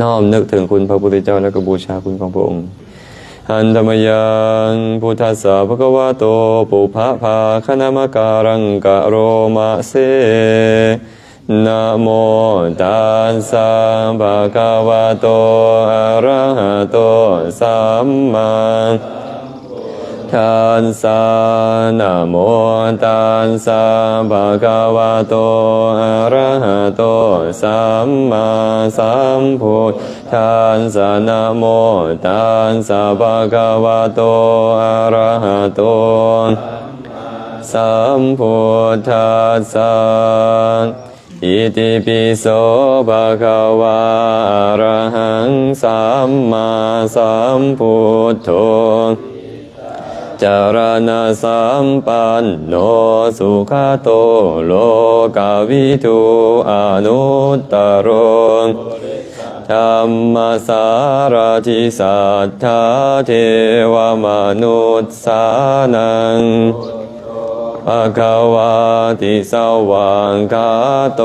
น้อมนึกถึงคุณพระพุทธเจ้าและก็บูชาคุณของพระองค์หันธรรมยังพุทธัสสะภะคะวะโตปุพพะภาคณมการังกะโรมะเสนะโมตัสสะภะคะวะโตอะระหะโตสัมมา ทัสสะนะโมตัสสะภะคะวะโตอะระหะโตสัมมาสัมพุทธัสสะนะโมตัสสะภะคะวะโตอะระหะโตสัมพุทธัสสะอิติปิโสภะคะวะอะระหังสัมมาสัมพุทโธ จารณะสัมปันโนสุขโตโลกาวิทูอนุตตรนธรรมสารทิสัทธาเทวมนุษย์สานังภะคะวะติสวังคาโต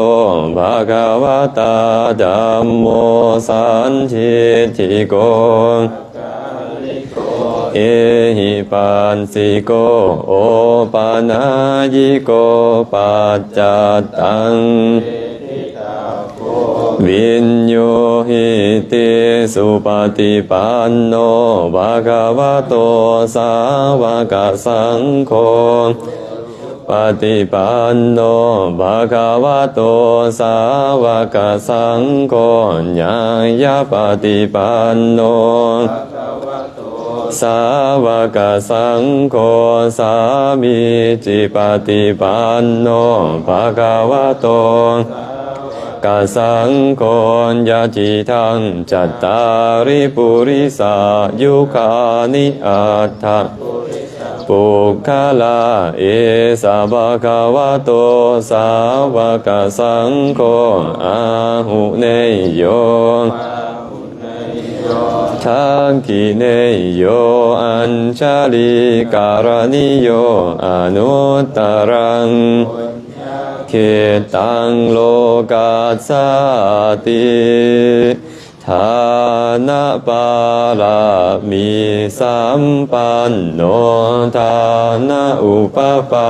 ภะคะวะตาธัมโมสันทิติโก เอหิปันสิโกโอปานายิโกปัจจัตตังวินโยหิติสุปฏิปันโนภะคะวะโตสาวกสังโฆปฏิปันโนภะคะวะโตสาวกสังโฆญาญาปฏิปันโน สาวกสังโฆสามีจิปฏิปันโนภะคะวะโตกสังโฆยะจิทังจัตตาริปุริสายุคานิอัตถะปุคคลาเอสะภะคะวะโตสาวกสังโฆอาหุเนยโย ทังกิเนยโยอัญชาลิการณิโยอนุตรังเขตังโลกัสสติฐานะปารามีสัมปันโนฐานะอุปปา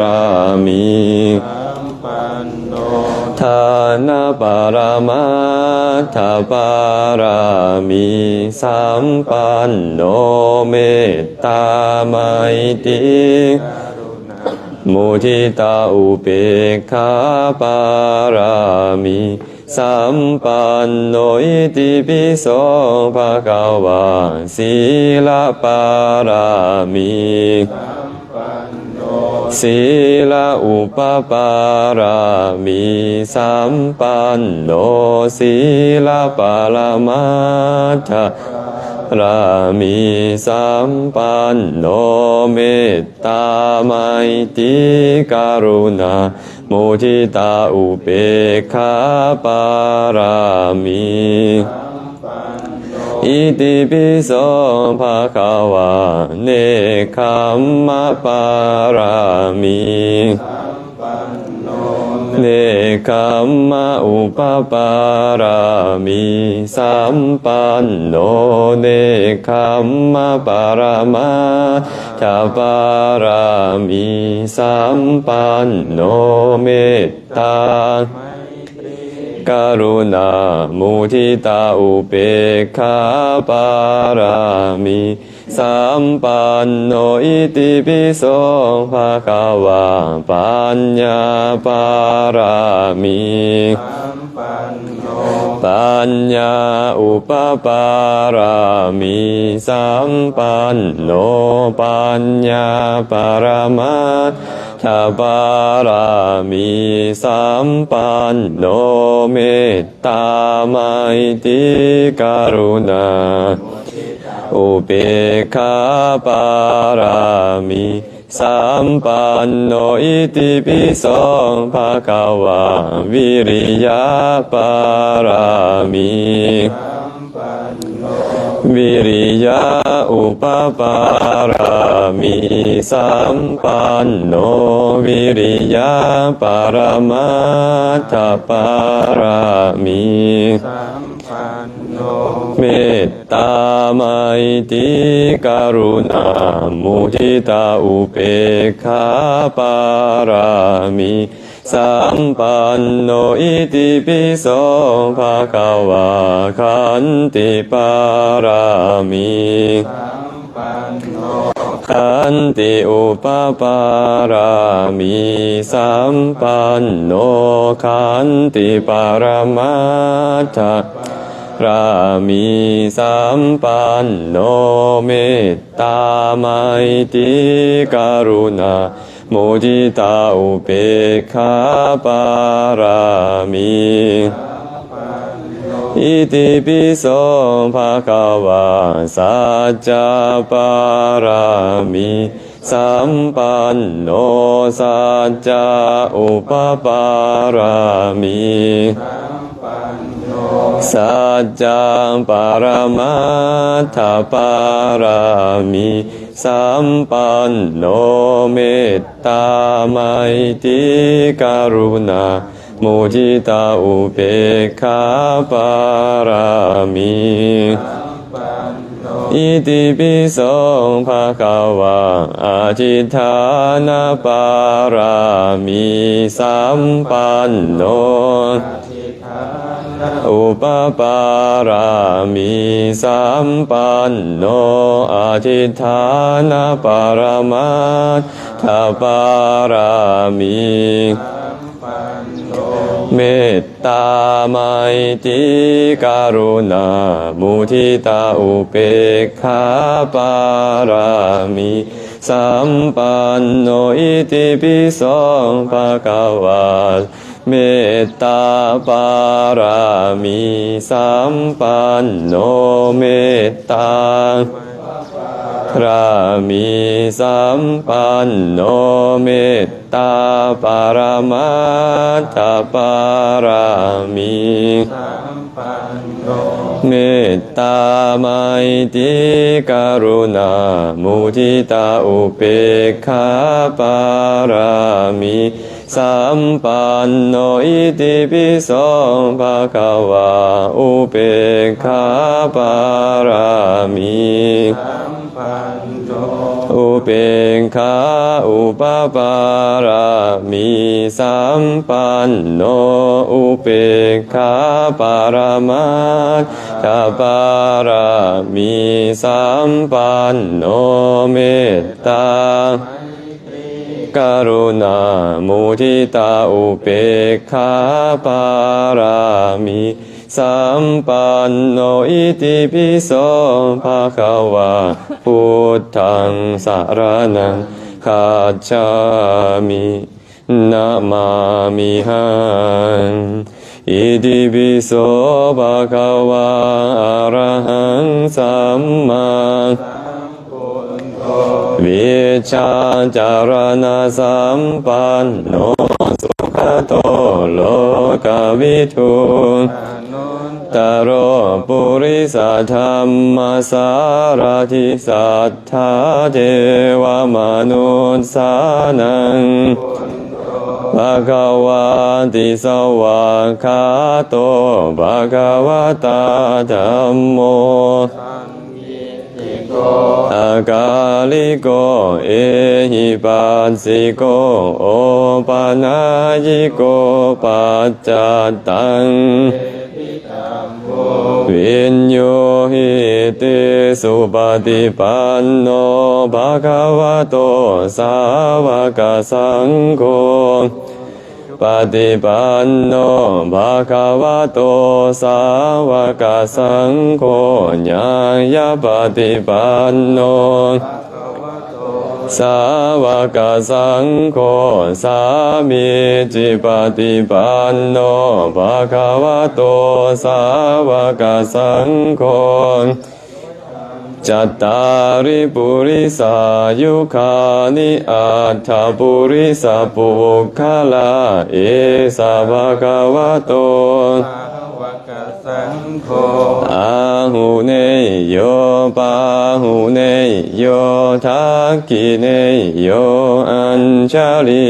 รามี ทานาปารามาทาปารามีสัมปันโนเมตตาไมตรีมุทิตาอุเปกขาปารามีสัมปันโนอิติปิโสภะคะวะศีลปารามี ศีลอุปปารามีสัมปันโนศีลปาลมัตถรามีสัมปันโนเมตตาไมตรีกรุณามุทิตาอุเบกขาปารามี อิติปิโสภะคะวะเนคขมมะปารามีเนคขมมะอุปปารามีสัมปันโนเนคขมมะปารามาทาปารามีสัมปันโนเมตตา กรุณา มุทิตาอุเปกขาปารามีสัมปันโนอิติปิโสภะคะวะปัญญาปารามีปัญญาอุปปารามีสัมปันโนปัญญาปารามา ทาปารามีสัมปันโนเมตตาไมตรีกรุณา อุเบกขาปารามีสัมปันโนอิติปิโสภะคะวะวิริยะปารามี วิริยะอุปปารามิสัมปันโนวิริยะปารมัตถปารามิสัมปันโนเมตตาไมตรีกรุณามุทิตาอุเบกขาปารามิ สัมปันโนอิติปิโสภะคะวะขันติปารามิสัมปันโนขันติอุปปารามิสัมปันโนขันติปารมัตถรามิสัมปันโนเมตตาไมตรีกรุณา โมุทิตาอุเบกขาปารามิอิติปิโสภะคะวะสัจจะปารามิสัมปันโนสัจจะอุปปารามิสัจจะปรมัตถปารามิ สัมปันโนเมตตาไมตรีกรุณามุจิตาอุเบกขาปารามิอิติปิโสภะคะวะอาจิธานาปารามิสัมปันโน อุปปารามิสัมปันโนอาทิธานาปารมัตถปารามิเมตตาไมตรีกรุณา มุทิตาอุเบกขาปารามิสัมปันโนอิติปิโสภะคะวะ เมตตาปารามิสัมปันโนเมตตาพรามิสัมปันโนเมตตาปารมัตถปารามิเมตตาไมตรีกรุณามุทิตาอุเบกขาปารามิ สัมปันโนอิติปิโสภะคะวะอุเบกขาปารามิอุเบกขาอุปปารามิสัมปันโนอุเบกขาปารามัตถปารามิสัมปันโนเมตตา กรุณามุทิตาอุเบกขาปารามิสัมปันโนอิติปิโสภะคะวะพุทธังสารนังคัจฉามินะมามิหังอิติปิโสภะคะวะอรหังสัมมา วิชาจารณสัมปันโนสุขโตโลกวิทูตโรปุริสธรรมสารทิสัทธาเทวมนุสานังภะคะวะติสวะคาโตภะคะวะตาธัมโม อากาลิโก เอหิปัสสิโก โอปานายิโกปัจจตังวิญโยหิติสุปฏิปันโนภะคะวะโตสาวกสังโฆ ปฏิปันโนภะคะวะโตสาวกสังโฆญาญาปฏิปันโนสาวกสังโฆสามีจิปฏิปันโนภะคะวะโตสาวกสังโฆ จัตตาริปุริสายุคานิอัตถปุริสปุคลาเอสาวะกวะโตภะคะวะกะสังโฆอาหูเนยโยปาหูเนยโยทักกิเนยโยอัญชลี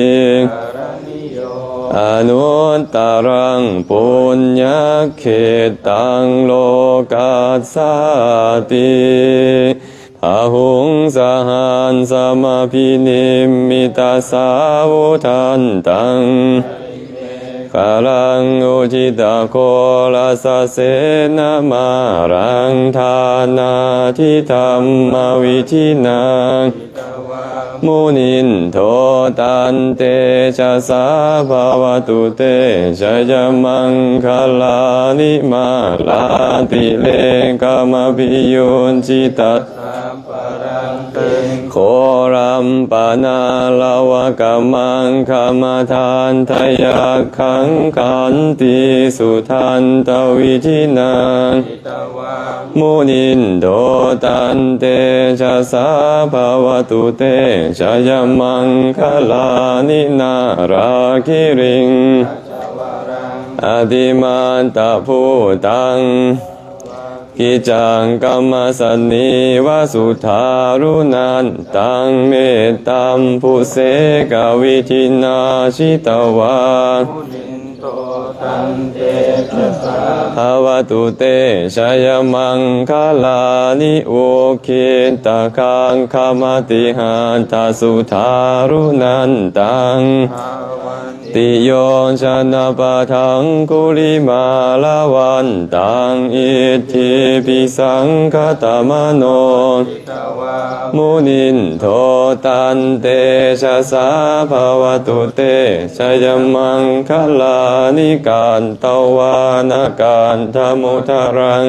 การณิโย อนุตตรังปุญญาเขตังโลกัสสาติพาหุงสหันสมาพินิมมิตาสาวุทันตังกาลังอุจิตาโคลาสเสนามารังทานาทิธรรมวิธินังตวา มุนินโทตันเตชะสาภาวตุเตชะยมังคลานิมาลาติเลกามพิยุนจิตตสามปรังเตงโครัมปนาลาวกามังคามทานทยาขังขันติสุทันตวิธินังตวา มุนินโดตันเตชะสาภาวตุเตชะยมังคลานินาราคิริงอธิมันตะพูตังกิจังกัมมสนิวสุธารุนันตังเมตตัมพุเสกวิธินาชิตวา มุนินโตตันเตชะสาภาวตุเตชยมังคลานิโอคิตะคังคามติหันตสุทารุนันตัง ติโยชนะปะทังกุลิมาลาวันตังอิทธิปิสังคตมโนมุนินโทตันเตชะสาภาวตุเตชยมังคลานิการตวานาการธมุทรัง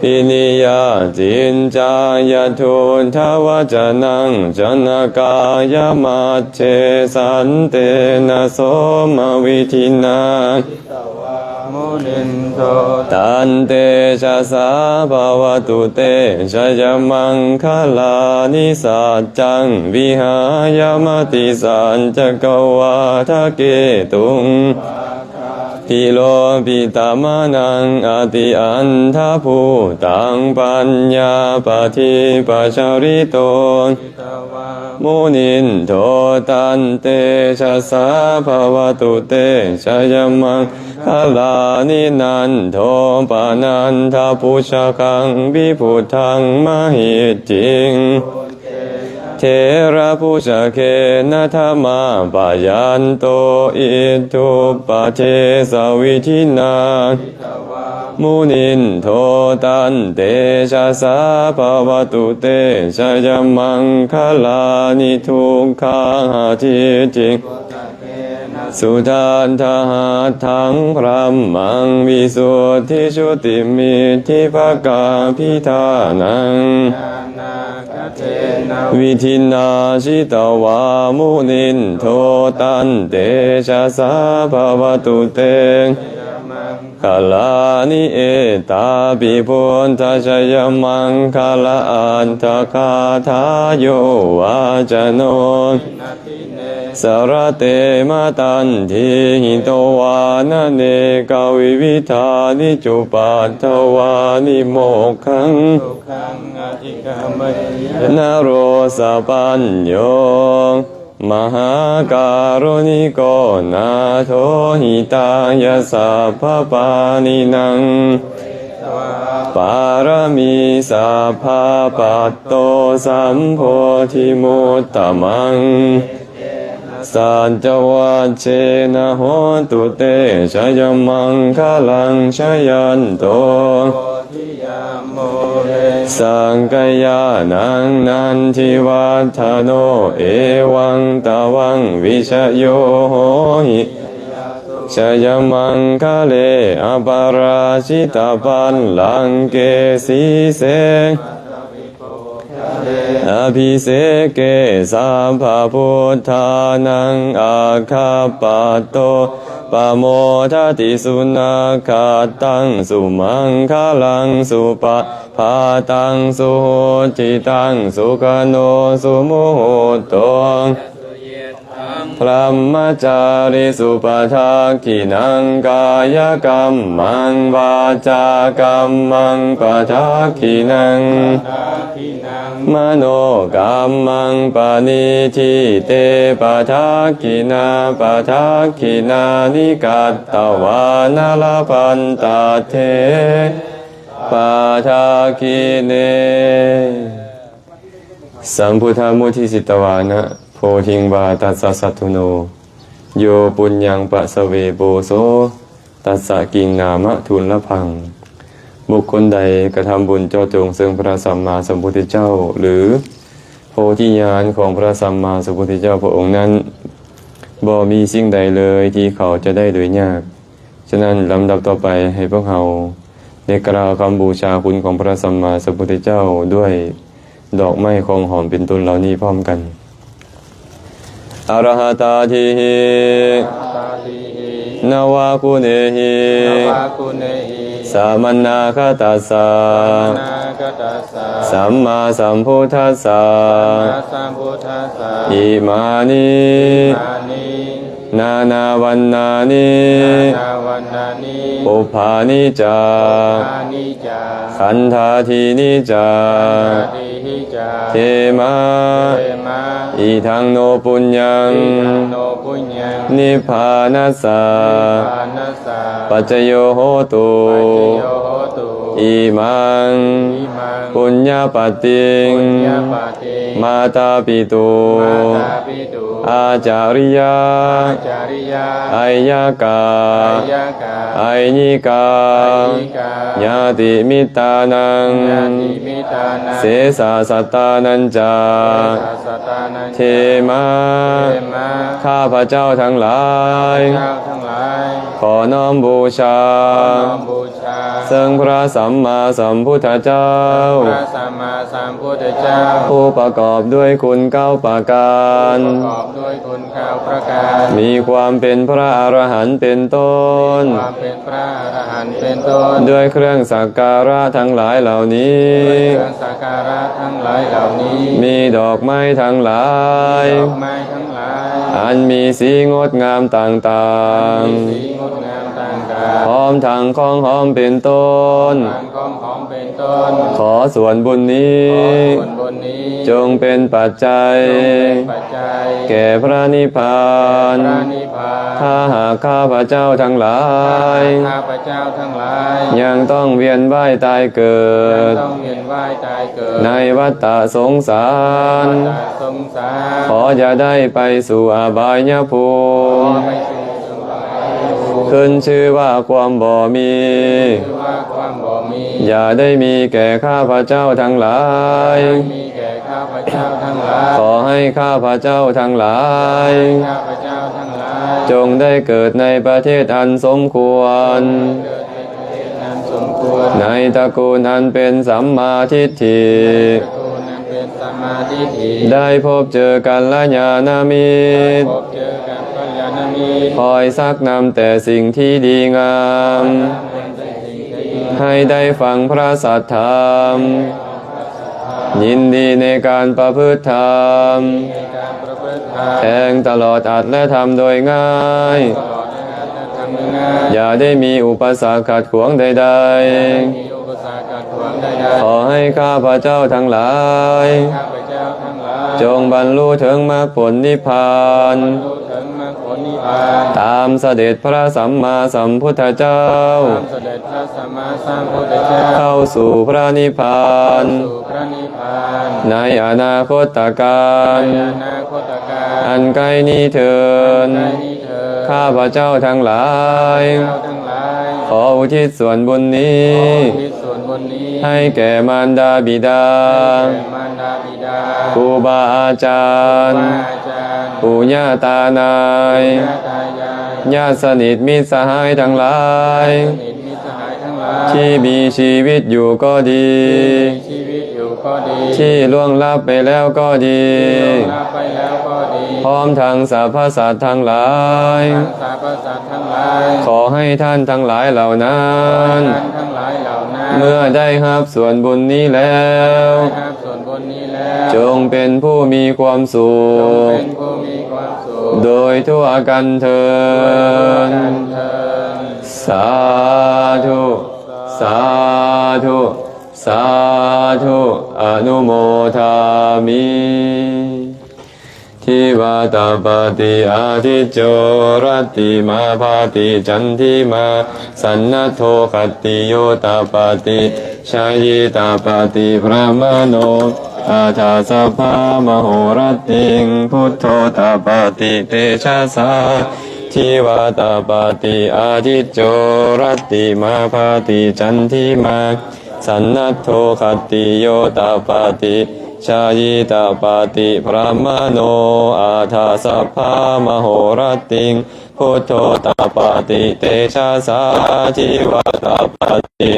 ปินิยาจินจายทุนทวจนังจนกายมัจเจสันเตนะโสมวิธินามุนินโตตันเตชะสาภาวตุเตชะยมังคลานิสัจจังวิหายมติสันจกวาทะเกตุง ทิโลปิตามานังอติอันทาภูตังปัญญาปฏิปัชาริโตมุนินโทตันเตชะสาภาวตุเตชะยมังคลานินันโทปานันทาปุชกังวิพุทังมหิจิง ระผู้ชเคนะธรรมาปายันโตอิทุปเทสวิทินามุนินโทตันเตชะสาภาวตุเตชะยมังคลานิทุกขาหาทิจิง สุทันทหาทังพระมังวิสุทธิชุติมิทิภกาพิธานังวิธินาชิตวามุนินโทตันเตชะสาภาวตุเตมังคลานิเอตาปิพุนทชยมังคลาอันทคาทาโยวาจโนนาทิเน สรเตมาตันทีหิตวานเนกวิวิธานิจุปัตถวานิโมกขังสุขังอธิกามยนโรสปัญโยมหาการุณิโกนาโทหิตายาสัพพปานินังตวาปารมีสัพพะปัตโตสัมโพธิมุตตมัง สัจจวัชเชนะโหตุเตชยมังคลังชยันโตโพธิยามโมเรสังกายานังนันทิวัฒโนเอวังตะวังวิชโยโหหิชยมังคะเลอปาราชิตาปันลังเกสีเส อภิเสเกสัพพพุทธานังอาคาปโตปะโมทติสุนาคาตังสุมังคลังสุปะพาตังสุโหจิตังสุขโนสุโมโหตสุเยตัง พระมจาริสุปทักขินังกายกรรมังวาจากรรมังปทักขินังตาทินังมโนกรรมังปณิทิเตปทักขินาปทักขินานิกัตตวานลปันตเทปทักขิเน สัมพุทธมุทิสิตวานะ โพธิงวาตัสสะสัตุโน โยปุญญังปะสเวโปโสตัสสะกิงนามะทุนละพัง บุคคลใดกระทำบุญเจ้าจงซึ่งพระสัมมาสัมพุทธเจ้า หรือโพธิญาณของพระสัมมาสัมพุทธเจ้าพระองค์นั้นบ่มีสิ่งใดเลยที่เขาจะได้โดยยาก ฉะนั้นลำดับต่อไปให้พวกเราได้กล่าวคำบูชาคุณของพระสัมมาสัมพุทธเจ้าด้วยดอกไม้ของหอมเป็นต้นเหล่านี้พร้อมกัน อรหตาทิหิตาทิหินวาคุเนหินวากุเนหิสามัญนาคตัสสะนาคตัสสะสัมมาสัมพุทธัสสะนาสัมพุทธัสสะอิมานิอานินานาวันนานินาวันนานิปุพานิจาอานิจาขันธาทีนิจา อาทิหิจาเทมาเตมาอีทังโนปุญญังโนปุญญังนิพพานัสสะปานัสสะปัจจโยโหตุปัจจโยโหตุอิมังอิมังปุญญาปติงปุญญาปาติมาตาปิตุมาตาปิตุ อาจาริยาอาจาริยาไอยากาอายกาไอนิกานิกาญาติมิตานังญาติมิตานัง เสสาสัตตานัญจาสัสสตานังเทมาเทมาข้าพระเจ้าทั้งหลายเจ้าทั้งหลายขอน้อมบูชาน้อมบูชา ซึ่งพระสัมมาสัมพุทธเจ้า พระสัมมาสัมพุทธเจ้า ผู้ประกอบด้วยคุณเก้าประการ ประกอบด้วยคุณข้าวประการ มีความเป็นพระอรหันต์เป็นต้น ความเป็นพระอรหันต์เป็นต้น ด้วยเครื่องสักการะทั้งหลายเหล่านี้เครื่องสักการะทั้งหลายเหล่านี้ มีดอกไม้ทั้งหลาย ดอกไม้ทั้งหลาย อันมีสีงดงามต่างมีสีงดงามต่างกาๆ พร้อมทั้งของหอมเป็นต้นทางของหอมเป็นต้น ขอส่วนบุญนี้ส่วนบนนี้จงเป็นปัจจัยเป็นปัจจัย แก่พระนิพพานพระนิพพานถ้าหากข้าพระเจ้าทั้งหลายข้าพเจ้าทั้งหลาย ยังต้องเวียนว่ายตายเกิดต้องเวียนว่ายตายเกิดในวัฏฏะสงสารวัฏฏะสงสารขออย่าได้ไปสู่อบายภูขอมิไปสู่สวรรค์ ขึ้นชื่อว่าความบ่มีคือว่าความบ่มี อย่าได้มีแก่ข้าพระเจ้าทั้งหลายมีแก่ข้าพเจ้าทั้งหลายขอให้ข้าพระเจ้าทั้งหลายข้าพเจ้าทั้งหลาย จงได้เกิดในประเทศอันสมควรเกิดในประเทศนั้นสมควรในตระกูลอันเป็นสัมมาทิฏฐิตระกูลนั้นเป็นสมมาธิฐิได้พบเจอกันละญาณมิตร คอยซักนำแต่สิ่งที่ดีงาม ให้ได้ฟังพระสัทธรรม ยินดีในการประพฤติธรรม แทงตลอดอัดและทำโดยง่าย อย่าได้มีอุปสรรคขัดขวางใดๆขอให้ข้าพระเจ้าทั้งหลายๆข้าพเจ้าทั้งหลายจงบรรลุถึงมรรคผลนิพพาน นิพพาน ตามเสด็จพระสัมมาสัมพุทธเจ้า ตามเสด็จพระสัมมาสัมพุทธเจ้า เข้าสู่พระนิพพานสู่พระนิพพานในอนาคตการในอนาคตการอันใกล้นี้เถินในนี้เถิดข้าพระเจ้าทั้งหลายเจ้าทั้งหลาย ขออุทิศส่วนบุญนี้ที่ส่วนบนนี้ให้แก่มารดาบิดาแก่มารดาบิดาครูบาอาจารย์ ปู่ย่าตานายญาติตายายญาติสนิทมิตรสหายทั้งหลายสนิทมิตรสหายทั้งหลาย ที่มีชีวิตอยู่ก็ดีมีชีวิตอยู่ก็ดีที่ล่วงลับไปแล้วก็ดีลาไปแล้วก็ดีพร้อมทางสรรพสัตว์ทั้งหลายทั้งสรรพสัตว์ทั้งหลาย ขอให้ท่านทั้งหลายเหล่านั้นท่านทั้งหลายเหล่านั้น เมื่อได้รับส่วนบุญนี้แล้ว ครับส่วนบนนี้แล้ว จงเป็นผู้มีความสุจงขเป็นผู้มีความสุข โดยทั่วกันเถิดเทินสาธุ สาธุ สาธุ อนุโมทามิ ทิวาตาปฏิอาทิจโจรติมาภาติจันทิมาสันนโทขติโยตาปฏิชายิตาปฏิพระมโนอาทาสภามโหรติงพุทโธตาปฏิเตชะสาทิวาตาปฏิอาทิจโจรติมาภาติจันทิมาสันนโทขตติโยตาปฏิ ชายิตาปาติพระมโนอาทาสัพพามโหรติงพุทโธตาปาติเตชะสาทิวาตาปาติ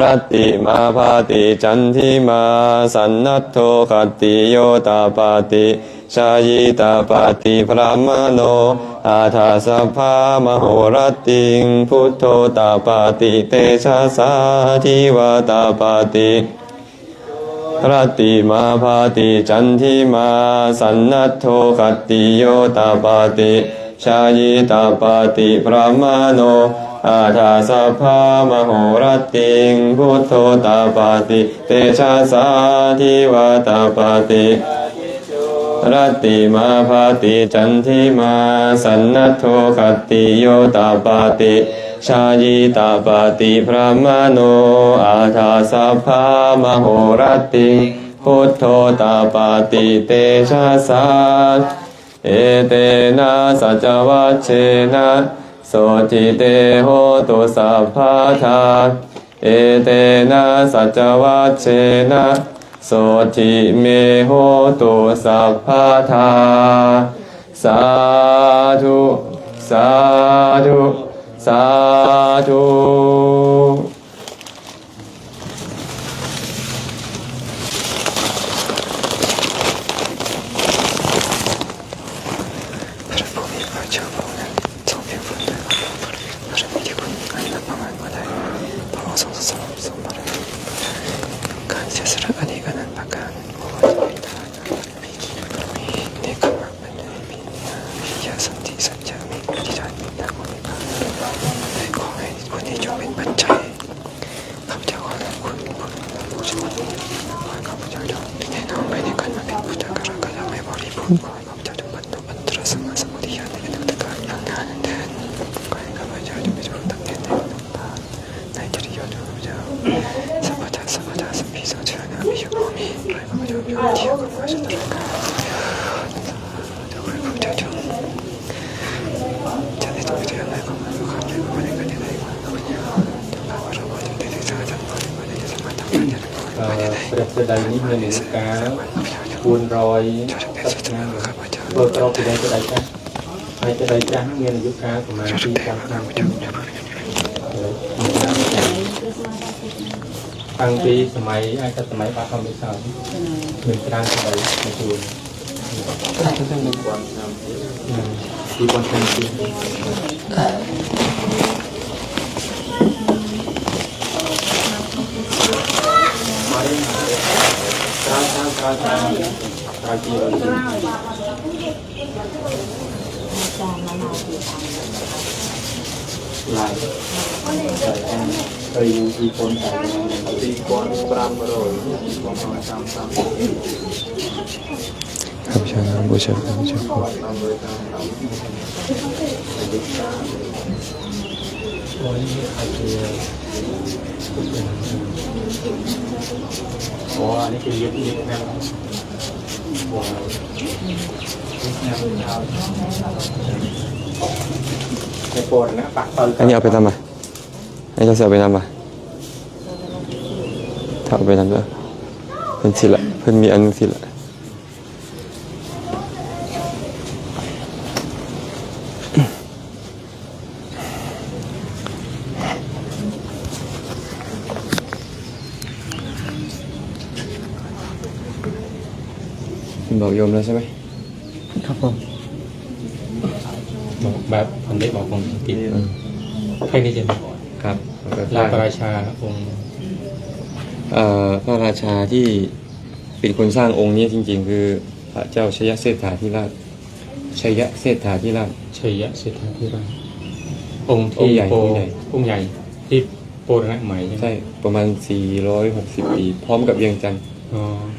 รตติมาภาติจันทิมาสันนัตโทขติโยตาปาติชายิตาปาติพระมโน อาทาสัพพามโหรติงพุทโธตาปาติเตชะสาทิวาตาปาติ รตติมาภาติจันทิมาสันนัตโทขตติโยตาปาติชายิตาปาติพระมโนอาทาสัพามโหรติงพุทโธตาปาติเตชะสาทิวาตาปาติรตติมาภาติจันทิมาสันนัตโทขติโยตาปาติ ชายิตาปติพระมโน อาทาสัพพามโหรติพุทโธตาปติเตชะสาเอเตนะสัจวัชเชนะโสจิเตโหตุสัพพะทาเอเตนะสัจวัชเชนะโสจิเมโหตุสัพพะทาสาธุ สาธุ สาธุ การเสียสละอันนี้ก็นั้นประการโอ้ยไม่ได้นี่ก็มาเป็นมีมียาสันติสัจจามีอธิษฐานมีทางคนมีพระให้ขอให้คนนี้จงเป็นปัจจัยข้าพเจ้าขอรับคุณคุณผู้ชมขอให้ข้าพเจ้าจงแน่นอนไปในการมาเป็นพุทธการกระไม่บริบูรณ์ขอให้ข้าพเจ้าจงบรรลุอันตรสมมาสมุทยานในอนาคตการอย่างนานเดินขอให้ข้า 콩과 감자를 만두 만들어서 마서 우리 아내가 넉넉하게 양해하는 듯 과일과 과자 좀 해주고 덕대는 넉넉한 날들이 여름이자 사과자 사과자 비서 주연아 미유범이 과일과 과자 병원 뒤어가고 하시더라고요 저걸 부자 좀 자네도 그저 연날 건물로 감자를 보내가 되나 이거군요 누가 물어보는 데 대상하던 거는 거는 대상만 당하는 거는 거는 เอ่อเปรียบประดังนิดหนึ่งนะครับคูณร้อย จะได้จะได้จ้าไปจะได้จ้าเงินยุคค้าประมาณที่ครับตังปีสมัยไอ้จจะสมัยปาคำมิชานหนึ่งกลางสมัยใาจูนดีกว่าทำจริงการทำการทำ ทางจีนจานละลายกี่ตังลายใส่แอนไปยูทีคนใส่ตีกวนปรามโรยตีกวนปรามสามบูชาบูชาบูชาโอ้อันนี้คือเย็บเย็บนะครับ លในปนนะปักเปิดอันนี้เอาไปทำไมให้เจ้าเสือไปทำไมถ้าเอาไปทำแล้วเพิ่นสิละเพิ่นมีอันนึงสิละ บอกโยมแล้วใช่ไหมครับผมบอกแบบผมได้บอกผมกินแค่นี้จะครับลาประราชาองค์เอ่อพระราชาที่เป็นคนสร้างองค์นี้จริง ๆ คือพระเจ้าชยเสถาธิราชชัยยะเศรษฐาธิราชชัยยะเศรษฐาธิราชองค์องค์ที่ใหญ่โปองค์ใหญ่องค์ใหญ่ที่โปรณะใหม่ใช่ไหมใช่ประมาณ 460 ปี พร้อมกับเวียงจันทร์อ๋อ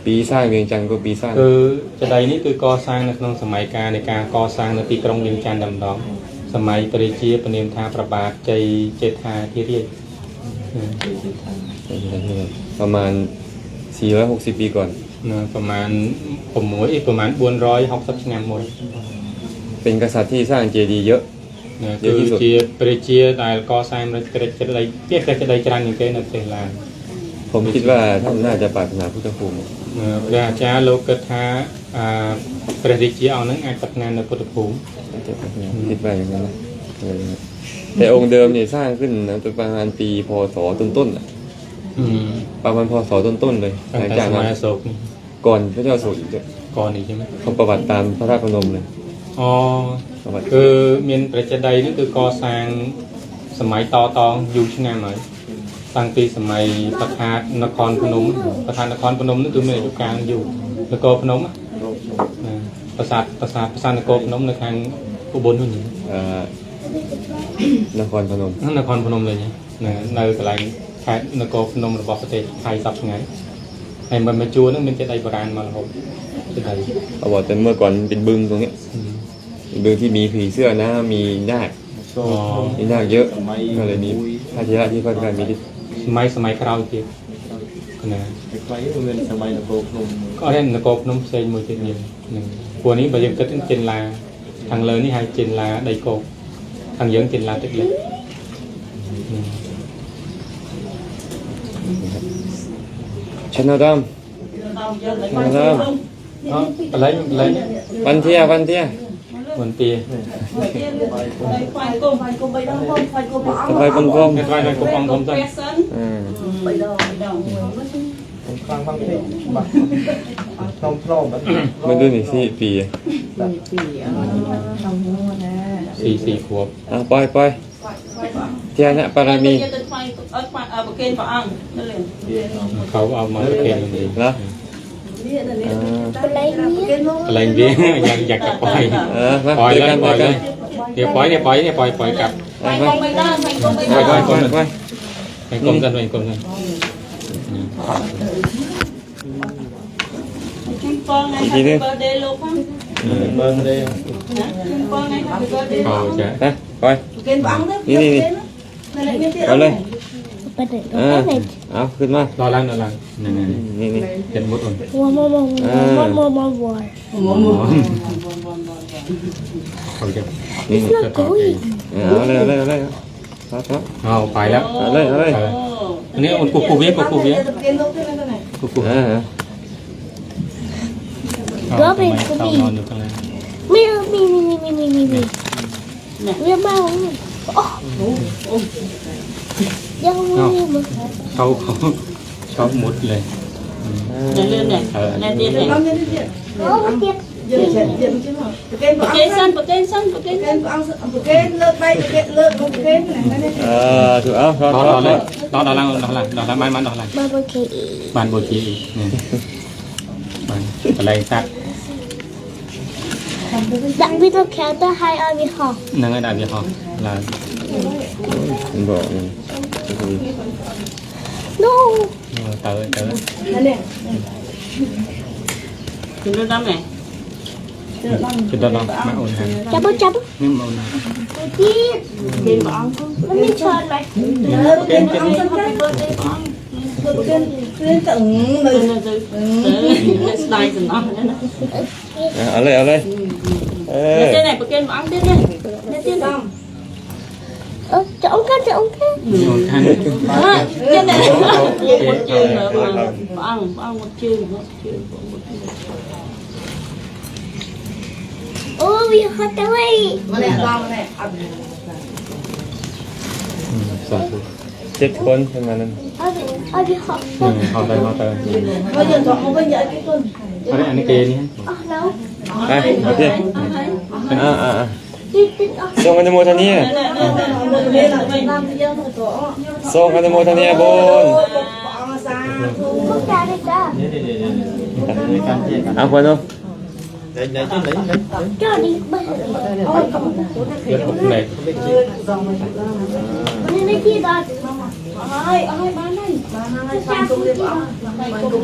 ปีสร้างเวียงจันทร์ก็ปีสร้าง คือจะใดនេះគឺកសាងនៅក្នុងសម័យកាលនៃការកសាងនៅទីក្រុងវៀងច័ន្ទតែម្ដងសម័យព្រះរាជាពនាមថាប្របាទជ័យចេដ្ឋាធិរាជอืม ประมาณ 460 ปีก่อน នៅប្រមាណ6អីប្រមាណ460ឆ្នាំមុន เป็นกษัตริย์ที่สร้างเจดีย์เยอะ ណា និយាយ គឺ ពីសុទ្ធ ជាព្រះរាជាដែលកសាងនៅក្រឹតក្តីជាក្រឹតក្តីច្រើនជាងគេនៅប្រទេសឡាវ ผมคิดว่าท่านน่าจะปรารถนาพุทธภูมิ ព្រះអាចារ្យលោកគិតថាអាព្រះរាជាអង្គហ្នឹងអាចប្រាថ្នានៅពុទ្ធភូមិ น่าจะปรารถนาคิดว่าอย่างนั้นนะเออแต่องค์เดิมเนี่ยสร้างขึ้นนะประมาณปีพศต้นๆน่ะ อืม ประมาณพศต้นๆเลยห ตั้ง ลัง แต่ จาก ส นั้ มัย น อโศกนี่ ก่อนพระเจ้าอโศกอีกด้วย ก่อนនេះใช่ไหม เขาประวัติตามพระธาตุพนมเลย อ๋อ ประวัติ គឺមានព្រះចេតិយនេះគឺ កសាងសម័យតតងយូរឆ្នាំហើយតាំងពីសម័យប្រខាតនគរភ្នំប្រខាតនគរភ្នំនេះគឺមានអាយុកាលយូរនគរភ្នំណាប្រាសាទប្រាសាទប្រាសាទនគរភ្នំនៅខាងឧបលនោះនេះ เอ่อนครพนม នគរភ្នំលេងណានៅកន្លែងខេត្តនគរភ្នំរបស់ប្រទេសថៃសពថ្ងៃហើយមិនមកជួរហ្នឹងមានចេតិយបុរាณមករហូតចេតិយ เขาบอกแต่เมื่อก่อนเป็นบึงตรงเนี้ย อืม เป็นบึงที่มีผีเสื้อนะมีนาค อ๋อ มีนาคเยอะก็เลยมีพระเทระที่ค่อนข้างมีฤทธิ์ សម័យសម័យក្រោយទៀតណាតែខ្លីមានសម័យនគរភ្នំក៏មាននគរភ្នំផ្សេងមួយទៀតនេះនឹងពួកនេះបើយើងគិតចិនឡាខាងលើនេះហៅចិនឡាដីគោកខាងយើងចិនឡាទឹកលិចឆានរាមឆានរាមអត់បលែងបលែងវ៉ាន់ធាវ៉ាន់ធា หมื่นปีไปบังกไปดองกไปไปกบองผมจ้ะอืม Khang băng đi. Băng. Thông thông băng. มันดูนี่สี่ปีสี่สี่ขวบอ่ไปล่อไปกมไปยเทียนไปารามไปขาเอามาเกณไปเนาะ ปลายเบี้ยอยากอยากจะปล่อยเออมาปล่อยเลยปล่อยเลยเดี๋ยวปล่อยเดี๋ยวปล่อยเดี๋ยวปล่อยปล่อยกลับไปกลมไปด้านไปกลมไปด้านไปกลมกันไปกลมกันไปกลมกันจุ๊บปองไงครับเบอร์เดย์ลูกครับเบอร์เดย์จุ๊บปองไงครับเบอร์เดย์เอาจ้ะนะไปนี่นี่นี่เอาเลยอ่า เอาขึ้นมารอนล่างนอนล่างนี่นี่เป็นี่นี่มห็นมดอุ่นวัวมอมอมอมอมอมอ เขาจะนี่จะต่อเองมอมเมยมอมเมยมอมเมยมรับครับเอาไปแล้วเอาเลยเอาเลยอันนี้อุ่นกุบกุบเบี้ยกุบกุบเบี้ยกุบกุบเออเอาทำไมเข้านอนอยู่ข้างในไม่มีมีมีมีมีมีมีเรียกมาโอ้โห เขาเขาชอบมุดเลย Này lên này, này ទៀត này. โอ้เจ็บ Bậc kênh sân, bậc kênh sân, bậc kênh sân. เออถูกเอารอดอรอดรเลอยดอดล่างดอล่างดอล่างมันมันดอล่างมาโอเคบานโบทีอีกนี่มันอะไรซักดักวิดีโอแคสต์ให้อาวิฮอนั่งให้ได้ยี่ห้อลามันบอกมันโน้เต๋อเต๋อ Thì nó đâm này. จุดดอลมาโอนทางจับปุ๊บจับปุ๊บนี่มาโอนทางจีบ Kênh vào ăn không? มันมีเชิญไหม Kênh vào ăn, happy birthday vào ăn. Kênh tận nơi này rồi. Let's die rồi nó. เอาเลยเอาเลยเออ Lên trên này, bậc kênh vào ăn tiếp đi. Lên trên này. เออจะองกันจะองกันโอนทาง Đó, trên này. Một chương nữa vào ăn. Vào ăn, vào ăn một chương, một chương, một chương. โอ้วิฮอตเว้ย Mà này, vào này. สองเจ็ดคนประมาณนั้นอาวิอาวิฮอตเขาไปเขาไป Bây giờ chọn không bây giờ cái con. อันนี้อันนี้เก Ờ, cho ông khăn, cho ông khăn. Ừ, khăn. Đó, cho nên một chương nữa mà. Ăn, ăn một chương, một chương, một chương. Ôi, hot away. Mà nè, con nè, ăn. Sao? chết quân thế mà nên ừ, họ tay họ tay bây giờ chọn một bên dạy cái quân ở đây anh kia nhé đây ở đây à à à ការเอาคนดู Đấy, đấy, chứ, đấy, đấy, đấy. Cho đi bơi Ôi không เกิดอุบัติเหตุ Nên nó chia đôi Ôi, ôi, bán này. Bán này, bán công nghiệp. Bán công nghiệp.